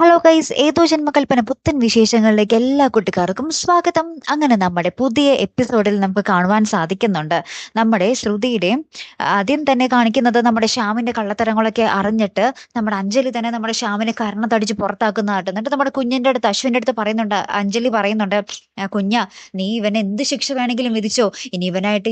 Hello guys ഏതോ ജന്മകൽപ്പന പുത്തൻ വിശേഷങ്ങളിലേക്ക് എല്ലാ കുട്ടിക്കാർക്കും സ്വാഗതം. അങ്ങനെ നമ്മുടെ പുതിയ എപ്പിസോഡിൽ നമുക്ക് കാണുവാൻ സാധിക്കുന്നുണ്ട്. നമ്മുടെ ശ്രുതിയുടെ ആദ്യം തന്നെ കാണിക്കുന്നത് നമ്മുടെ ശ്യാമിന്റെ കള്ളത്തരങ്ങളൊക്കെ അറിഞ്ഞിട്ട് നമ്മുടെ അഞ്ജലി തന്നെ നമ്മുടെ ശ്യാമിനെ കരണത്തടിച്ച് പുറത്താക്കുന്നതായിട്ട് എന്നിട്ട് നമ്മുടെ കുഞ്ഞിന്റെ അടുത്ത് അശ്വിന്റെ അടുത്ത് പറയുന്നുണ്ട്. അഞ്ജലി പറയുന്നുണ്ട് "ആ, കുഞ്ഞ നീ ഇവനെ എന്ത് ശിക്ഷ വേണമെങ്കിലും വിധിച്ചോ? ഇനി ഇവനായിട്ട്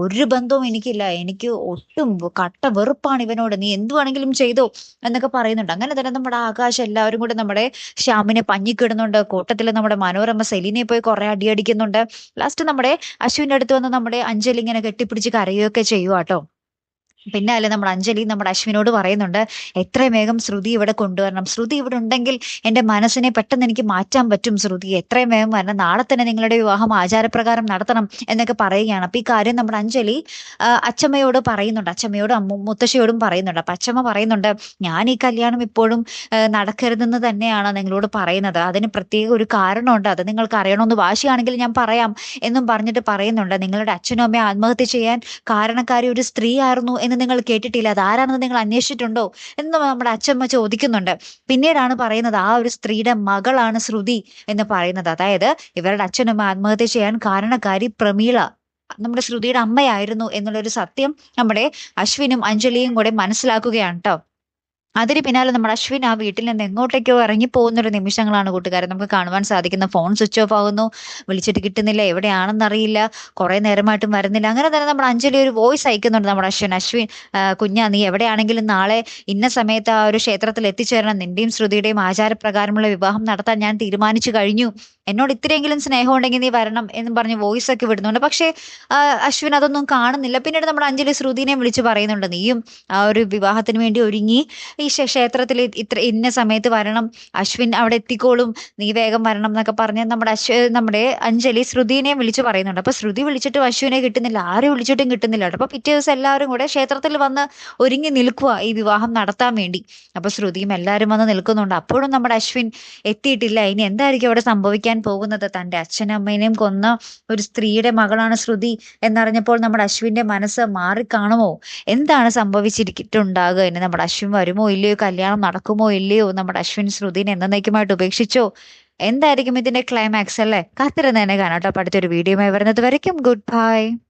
ഒരു ബന്ധവും എനിക്കില്ല. എനിക്ക് ഒട്ടും കട്ട വെറുപ്പാണ് ഇവനോട്. നീ എന്ത് വേണമെങ്കിലും ചെയ്തോ? എന്നൊക്കെ പറയുന്നുണ്ട്. അങ്ങനെ തന്നെ നമ്മുടെ ആകാശ് എല്ലാവരും കൂടെ നമ്മുടെ ശ്യാമിനെ പഞ്ഞിക്കിടുന്നുണ്ട്. കൂട്ടത്തിൽ നമ്മുടെ മനോരമ സെലിനെ പോയി കുറെ അടിയടിക്കുന്നുണ്ട്. ലാസ്റ്റ് നമ്മുടെ അശ്വിന്റെ അടുത്ത് വന്ന് നമ്മുടെ അഞ്ജലി ഇങ്ങനെ കെട്ടിപ്പിടിച്ച് കരയുകയൊക്കെ ചെയ്യുവാട്ടോ. പിന്നെ അല്ലെ നമ്മുടെ അഞ്ജലി നമ്മുടെ അശ്വിനോട് പറയുന്നുണ്ട് എത്രയും വേഗം ശ്രുതി ഇവിടെ കൊണ്ടുവരണം. ശ്രുതി ഇവിടെ ഉണ്ടെങ്കിൽ എന്റെ മനസ്സിനെ പെട്ടെന്ന് എനിക്ക് മാറ്റാൻ പറ്റും ശ്രുതി. എത്രയും വേഗം വരണം. നാളെ തന്നെ നിങ്ങളുടെ വിവാഹം ആചാരപ്രകാരം നടത്തണം എന്നൊക്കെ പറയുകയാണ്. അപ്പൊ ഈ കാര്യം നമ്മുടെ അഞ്ജലി അച്ഛമ്മയോട് പറയുന്നുണ്ട്. അച്ഛമ്മയോടും അമ്മ മുത്തശ്ശിയോടും പറയുന്നുണ്ട്. അപ്പൊ അച്ഛമ്മ പറയുന്നുണ്ട് ഞാൻ ഈ കല്യാണം ഇപ്പോഴും നടക്കരുതെന്ന് തന്നെയാണ് നിങ്ങളോട് പറയുന്നത്. അതിന് പ്രത്യേക ഒരു കാരണമുണ്ട്. അത് നിങ്ങൾക്ക് അറിയണമെന്ന് വാശിയാണെങ്കിൽ ഞാൻ പറയാം എന്നും പറഞ്ഞിട്ട് പറയുന്നുണ്ട്. നിങ്ങളുടെ അച്ഛനും അമ്മയും ആത്മഹത്യ ചെയ്യാൻ കാരണക്കാരി ഒരു സ്ത്രീ ആയിരുന്നു എന്ന് നിങ്ങൾ കേട്ടിട്ടില്ല അത് ആരാണെന്ന് നിങ്ങൾ അന്വേഷിച്ചിട്ടുണ്ടോ എന്ന് നമ്മുടെ അച്ഛമ്മ ചോദിക്കുന്നുണ്ട്. പിന്നീടാണ് പറയുന്നത് ആ ഒരു സ്ത്രീയുടെ മകളാണ് ശ്രുതി എന്ന് പറയുന്നത്. അതായത് ഇവരുടെ അച്ഛനും ആത്മഹത്യ ചെയ്യാൻ കാരണക്കാരി പ്രമീള. നമ്മുടെ ശ്രുതിയുടെ അമ്മയായിരുന്നു എന്നുള്ളൊരു സത്യം നമ്മുടെ അശ്വിനും അഞ്ജലിയും കൂടെ മനസ്സിലാക്കുകയാണ് കേട്ടോ അതിന് പിന്നാലെ നമ്മുടെ അശ്വിൻ ആ വീട്ടിൽ നിന്ന് എങ്ങോട്ടേക്കോ ഇറങ്ങി പോകുന്ന ഒരു നിമിഷങ്ങളാണ് കൂട്ടുകാരെ. നമുക്ക് കാണുവാൻ സാധിക്കുന്ന. ഫോൺ സ്വിച്ച് ഓഫ് ആകുന്നു. വിളിച്ചിട്ട് കിട്ടുന്നില്ല. എവിടെയാണെന്ന് അറിയില്ല കുറെ നേരമായിട്ടും വരുന്നില്ല. അങ്ങനെ തന്നെ നമ്മുടെ അഞ്ജലി ഒരു വോയിസ് അയക്കുന്നുണ്ട് നമ്മുടെ അശ്വിൻ. അശ്വിൻ കുഞ്ഞാ നീ എവിടെയാണെങ്കിലും നാളെ ഇന്ന സമയത്ത് ആ ഒരു ക്ഷേത്രത്തിൽ എത്തിച്ചേരണം. നിന്റെയും ശ്രുതിയുടെയും ആചാരപ്രകാരമുള്ള വിവാഹം നടത്താൻ ഞാൻ തീരുമാനിച്ചു കഴിഞ്ഞു. എന്നോട് ഇത്രയെങ്കിലും സ്നേഹം ഉണ്ടെങ്കിൽ നീ വരണം എന്ന് പറഞ്ഞ് വോയിസ് ഒക്കെ വിടുന്നുണ്ട്. പക്ഷേ അശ്വിൻ അതൊന്നും കാണുന്നില്ല. പിന്നീട് നമ്മുടെ അഞ്ജലി ശ്രുതിനെ വിളിച്ച് പറയുന്നുണ്ട് നീയും ആ ഒരു വിവാഹത്തിന് വേണ്ടി ഒരുങ്ങി. ഈ ക്ഷേത്രത്തിൽ ഇത്ര ഇന്ന സമയത്ത് വരണം. അശ്വിൻ അവിടെ എത്തിക്കോളും. നീ വേഗം വരണം എന്നൊക്കെ പറഞ്ഞ് നമ്മുടെ അശ്വ നമ്മുടെ അഞ്ജലി ശ്രുതിനെ വിളിച്ച് പറയുന്നുണ്ട്. അപ്പൊ ശ്രുതി വിളിച്ചിട്ടും അശ്വിനെ കിട്ടുന്നില്ല. ആരെ വിളിച്ചിട്ടും കിട്ടുന്നില്ല കേട്ടോ. അപ്പൊ പിറ്റേ ദിവസം എല്ലാവരും കൂടെ ക്ഷേത്രത്തിൽ വന്ന് ഒരുങ്ങി നിൽക്കുക ഈ വിവാഹം നടത്താൻ വേണ്ടി. അപ്പൊ ശ്രുതിയും എല്ലാവരും വന്ന് നിൽക്കുന്നുണ്ട്. അപ്പോഴും നമ്മുടെ അശ്വിൻ എത്തിയിട്ടില്ല. ഇനി എന്തായിരിക്കും അവിടെ സംഭവിക്കാൻ? പോകുന്നത്? തന്റെ അച്ഛനമ്മേനെയും കൊന്ന ഒരു സ്ത്രീയുടെ മകളാണ് ശ്രുതി എന്നറിഞ്ഞപ്പോൾ നമ്മുടെ അശ്വിന്റെ മനസ്സ് മാറിക്കാണുമോ? എന്താണ് സംഭവിച്ചിരിക്കുന്നുണ്ടാകുക ഇനി നമ്മുടെ അശ്വിൻ വരുമോ ഇല്ലയോ? കല്യാണം നടക്കുമോ ഇല്ലയോ? നമ്മുടെ അശ്വിൻ ശ്രുതിനെ എന്നേക്കുമായിട്ട് ഉപേക്ഷിച്ചോ? എന്തായിരിക്കും ഇതിന്റെ ക്ലൈമാക്സ് അല്ലേ? കാത്തിരുന്ന് തന്നെ അപ്പൊ അടുത്തൊരു വീഡിയോ വരുന്നത് വരയ്ക്കും. Good bye